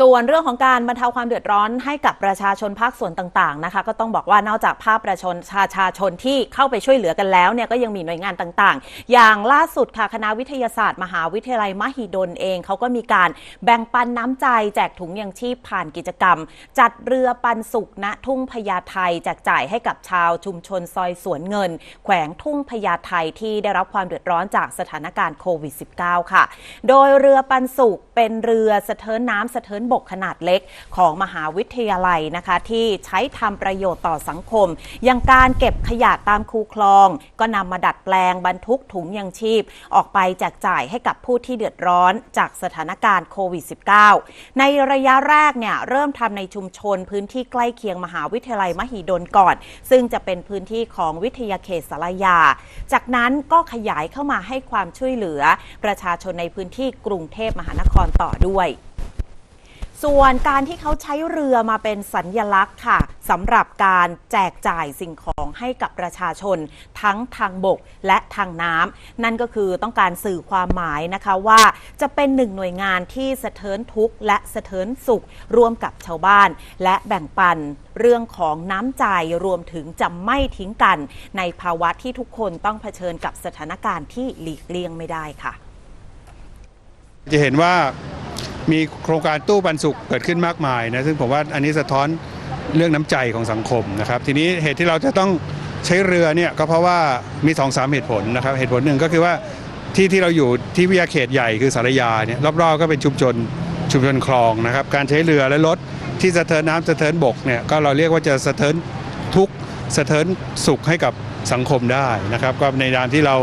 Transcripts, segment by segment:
ส่วนเรื่องของการบรรเทาความเดือดร้อนให้กับประชาชนภาคส่วนต่างๆนะคะ ก็ต้องบอกว่านอกจากภาคประชาชนชาชาชนที่เข้าไปช่วยเหลือกันแล้วเนี่ยก็ยังมีหน่วยงานต่างๆ อย่างล่าสุดค่ะคณะวิทยาศาสตร์ มหาวิทยาลัยมหิดลเองเขาก็มีการแบ่งปันน้ำใจ แจกถุงยังชีพผ่านกิจกรรม จัดเรือปันสุกณทุ่งพญาไทแจกจ่ายให้กับชาวชุมชนซอยสวนเงิน แขวงทุ่งพญาไทที่ได้รับความเดือดร้อนจากสถานการณ์โควิด -19 ค่ะ โดยเรือปันสุกเป็นเรือสะเทินน้ำสะเทินบกขนาดเล็กของมหาวิทยาลัยนะคะ ที่ใช้ทำประโยชน์ต่อสังคม อย่างการเก็บขยะตามคูคลอง ก็นำมาดัดแปลงบรรทุกถุงยังชีพ ออกไปแจกจ่ายให้กับผู้ที่เดือดร้อนจากสถานการณ์โควิด -19 ในระยะแรกเนี่ยเริ่มทำในชุมชนพื้นที่ใกล้เคียงมหาวิทยาลัยมหิดลก่อน ซึ่งจะเป็นพื้นที่ของวิทยาเขตสารยา จากนั้นก็ขยายเข้ามาให้ความช่วยเหลือ ประชาชนในพื้นที่กรุงเทพมหานครต่อด้วย ส่วนการที่เขาใช้เรือมาเป็นสัญญลักษณ์ค่ะสำหรับการแจกจ่ายสิ่งของให้กับประชาชน ทั้งทางบกและทางน้ำนั่นก็คือต้องการสื่อความหมายนะคะว่าจะเป็นหนึ่งหน่วยงานที่สะเทินทุกข์และสะเทินสุขร่วมกับชาวบ้าน และแบ่งปันเรื่องของน้ำใจรวมถึงจะไม่ทิ้งกัน ในภาวะที่ทุกคนต้องเผชิญกับสถานการณ์ที่หลีกเลี่ยงไม่ได้ค่ะ จะเห็นว่า มีโครงการตู้ปันสุขเกิดขึ้นมากมายนะซึ่งผมว่าอันนี้สะท้อนเรื่องน้ำใจของสังคมนะครับทีนี้เหตุที่เราจะต้องใช้เรือเนี่ยก็เพราะว่ามีสองสามเหตุผลนะครับเหตุผลหนึ่งก็คือว่าที่ที่เราอยู่ที่วิทยาเขตใหญ่คือสารยาเนี่ยรอบๆก็เป็นชุมชนชุมชนคลองนะครับการใช้เรือและรถที่สะเทินน้ำสะเทินบกเนี่ยก็เราเรียกว่าจะสะเทินทุกสะเทินสุขให้กับสังคมได้นะครับก็ในด้านที่เรา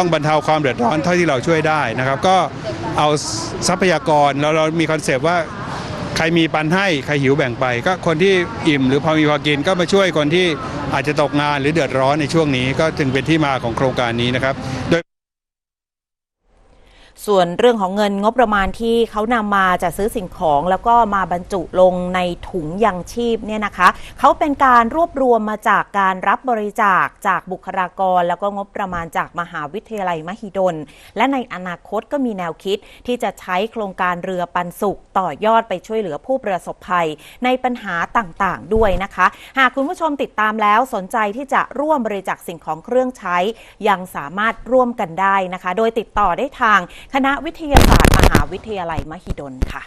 ต้องบรรเทาความเดือดร้อนเท่าที่เราช่วยได้นะครับ ก็เอาทรัพยากรแล้วเรามีคอนเซปต์ว่าใครมีปันให้ใครหิวแบ่งไป ก็คนที่อิ่มหรือพอมีพอกินก็มาช่วยคนที่อาจจะตกงานหรือเดือดร้อนในช่วงนี้ ก็จึงเป็นที่มาของโครงการนี้นะครับโดย ส่วนเรื่องของเงินงบประมาณที่เขานำมาจะซื้อสิ่งของแล้วก็มาบรรจุลงในถุงยังชีพเนี่ยนะคะเขาเป็นการรวบรวมมาจากการรับบริจาคจากบุคลากร แล้วก็งบประมาณจากมหาวิทยาลัยมหิดล และในอนาคตก็มีแนวคิดที่จะใช้โครงการเรือปันสุขต่อยอดไปช่วยเหลือผู้ประสบภัย ในปัญหาต่างๆ ด้วยนะคะ หากคุณผู้ชมติดตามแล้วสนใจที่จะร่วมบริจาคสิ่งของเครื่องใช้ ยังสามารถร่วมกันได้นะคะ โดยติดต่อได้ทางคณะวิทยาศาสตร์ มหาวิทยาลัยมหิดลค่ะ